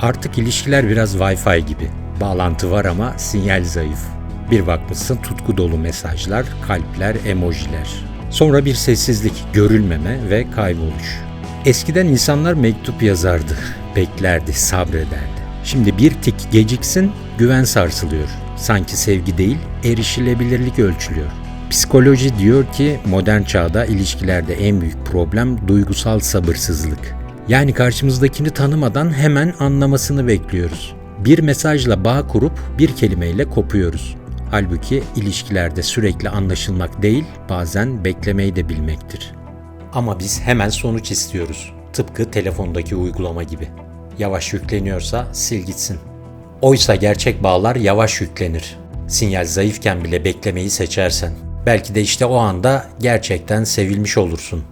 Artık ilişkiler biraz Wi-Fi gibi. Bağlantı var ama sinyal zayıf. Bir bakmışsın tutku dolu mesajlar, kalpler, emojiler. Sonra bir sessizlik, görülmeme ve kayboluş. Eskiden insanlar mektup yazardı, beklerdi, sabrederdi. Şimdi bir tik geciksin, güven sarsılıyor. Sanki sevgi değil, erişilebilirlik ölçülüyor. Psikoloji diyor ki modern çağda ilişkilerde en büyük problem duygusal sabırsızlık. Yani karşımızdakini tanımadan hemen anlamasını bekliyoruz. Bir mesajla bağ kurup bir kelimeyle kopuyoruz. Halbuki ilişkilerde sürekli anlaşılmak değil, bazen beklemeyi de bilmektir. Ama biz hemen sonuç istiyoruz. Tıpkı telefondaki uygulama gibi. Yavaş yükleniyorsa sil gitsin. Oysa gerçek bağlar yavaş yüklenir. Sinyal zayıfken bile beklemeyi seçersen. Belki de işte o anda gerçekten sevilmiş olursun.